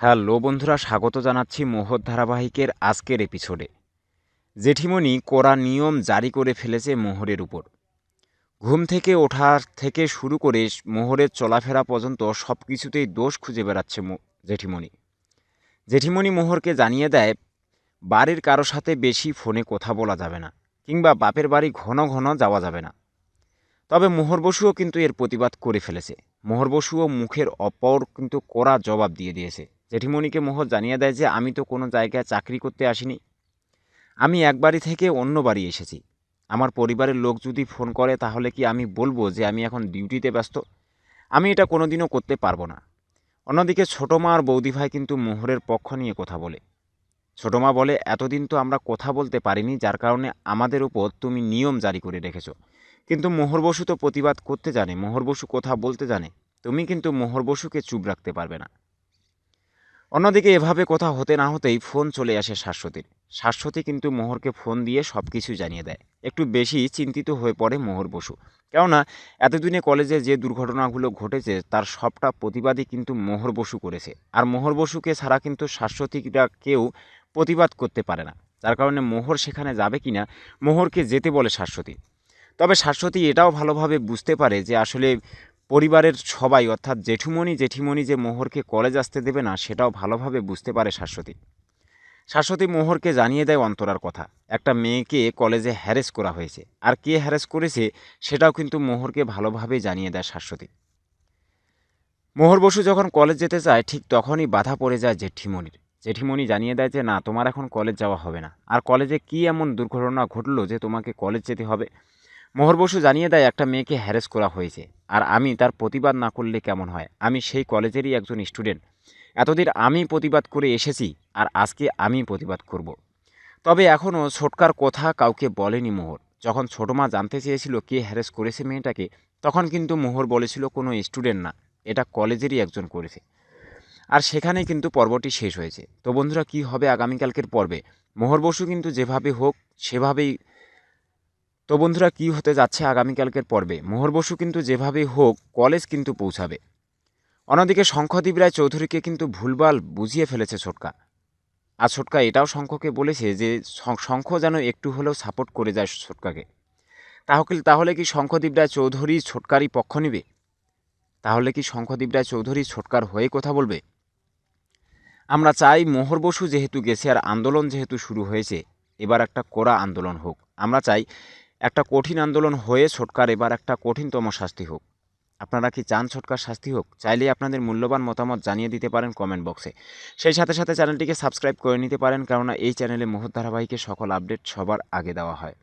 Hello বন্ধুরা, স্বাগত জানাচ্ছি মোহর ধারাবাহিকের আজকের এপিসোডে, জেঠিমণি কড়া নিয়ম জারি করে ফেলেছে মোহরের উপর। ঘুম থেকে ওঠার থেকে শুরু করে মোহরের চলাফেরা পর্যন্ত সব কিছুতেই দোষ খুঁজে বেড়াচ্ছে জেঠিমণি। জেঠিমণি মোহরকে জানিয়ে দেয়, বাড়ির কারও সাথে বেশি ফোনে কথা বলা যাবে না, কিংবা বাপের বাড়ি ঘন ঘন যাওয়া যাবে না। তবে মোহর বসুও কিন্তু এর প্রতিবাদ করে ফেলেছে। মোহর বসুও মুখের অপর কিন্তু কড়া জবাব দিয়ে দিয়েছে। জেঠিমণিকে মোহর জানিয়ে দেয় যে, আমি তো কোনো জায়গায় চাকরি করতে আসিনি। আমি এক বাড়ি থেকে অন্য বাড়ি এসেছি। আমার পরিবারের লোক যদি ফোন করে, তাহলে কি আমি বলব যে, আমি এখন ডিউটিতে ব্যস্ত? আমি এটা কোনোদিনও করতে পারব না। অন্যদিকে ছোটো মা আর বৌদি ভাই কিন্তু মোহরের পক্ষ নিয়ে কথা বলে। ছোটো মা বলে, এতদিন তো আমরা কথা বলতে পারিনি, যার কারণে আমাদের উপর তুমি নিয়ম জারি করে রেখেছো। কিন্তু মোহর বসু তো প্রতিবাদ করতে জানে, মোহর বসু কথা বলতে জানে। তুমি কিন্তু মোহর বসুকে চুপ রাখতে পারবে না। অন্যদিকে এভাবে কথা হতে না হতেই ফোন চলে আসে শাশ্বতীর। শাশ্বতী কিন্তু মোহরকে ফোন দিয়ে সব কিছু জানিয়ে দেয়। একটু বেশি চিন্তিত হয়ে পড়ে মোহর বসু। কেননা, এতদিনে কলেজে যে দুর্ঘটনাগুলো ঘটেছে, তার সবটা প্রতিবাদই কিন্তু মোহর বসু করেছে। আর মোহর বসুকে ছাড়া কিন্তু শাশ্বতীরা কেউ প্রতিবাদ করতে পারে না। যার কারণে মোহর সেখানে যাবে কিনা, মোহরকে যেতে বলে শাশ্বতী। তবে শাশ্বতী এটাও ভালোভাবে বুঝতে পারে যে আসলে পরিবারের সবাই, অর্থাৎ জেঠুমণি, জেঠিমণি যে মোহরকে কলেজ আসতে দেবে না, সেটাও ভালোভাবে বুঝতে পারে শাশ্বতী। শাশ্বতী মোহরকে জানিয়ে দেয় অন্তরার কথা। একটা মেয়েকে কলেজে হ্যারেস করা হয়েছে। আর কে হ্যারেস করেছে, সেটাও কিন্তু মোহরকে ভালোভাবে জানিয়ে দেয় শাশ্বতী। মোহর বসু যখন কলেজ যেতে চায়, ঠিক তখনই বাধা পড়ে যায় জেঠিমণির। জেঠিমণি জানিয়ে দেয় যে, না, তোমার এখন কলেজ যাওয়া হবে না। আর কলেজে কী এমন দুর্ঘটনা ঘটলো যে তোমাকে কলেজ যেতে হবে? মোহর বসু জানিয়ে দেয়, একটা মেয়েকে হ্যারেস করা হয়েছে। আর আমি তার প্রতিবাদ না করলে কেমন হয়? আমি সেই কলেজেরই একজন স্টুডেন্ট এতদিন আমি প্রতিবাদ করে এসেছি, আর আজকে আমি প্রতিবাদ করব। তবে এখনও ছোটকার কথা কাউকে বলেনি মোহর। যখন ছোটো মা জানতে চেয়েছিল কে হ্যারেস করেছে মেয়েটাকে, তখন কিন্তু মোহর বলেছিল কোনো স্টুডেন্ট না, এটা কলেজেরই একজন করেছে। আর সেখানেই কিন্তু পর্বটি শেষ হয়েছে। তো বন্ধুরা, কি হবে আগামীকালকের পর্বে? মোহর বসু কিন্তু যেভাবে হোক, সেভাবেই তো বন্ধুরা, কি হতে যাচ্ছে আগামীকালকের পর্বে? মোহর বসু কিন্তু যেভাবেই হোক, কলেজ কিন্তু পৌঁছাবে। অন্যদিকে শঙ্খদীপ রায় চৌধুরীকে কিন্তু ভুলভাল বুঝিয়ে ফেলেছে ছোটকা। আর ছোটকা এটাও শঙ্খকে বলেছে যে শঙ্খ যেন একটু হলেও সাপোর্ট করে যায় ছোটকাকে। তাহলে তাহলে কি শঙ্খদীপ রায় চৌধুরী ছোটকারই পক্ষ নেবে? তাহলে কি শঙ্খদীপ রায় চৌধুরী ছোটকার হয়ে কথা বলবে? আমরা চাই মোহর বসু যেহেতু গেছে আর আন্দোলন যেহেতু শুরু হয়েছে, এবার একটা কড়া আন্দোলন হোক। আমরা চাই একটা কঠিন আন্দোলন হয়ে ছোটকার এবার একটা কঠিনতম শাস্তি হোক। আপনারা কি চান ছোটকার শাস্তি হোক? চাইলে আপনাদের মূল্যবান মতামত জানিয়ে দিতে পারেন কমেন্ট বক্সে। সেই সাথে সাথে চ্যানেলটিকে সাবস্ক্রাইব করে নিতে পারেন, কেননা এই চ্যানেলে মুহূর্ত ধারাবাহিকের সকল আপডেট সবার আগে দেওয়া হয়।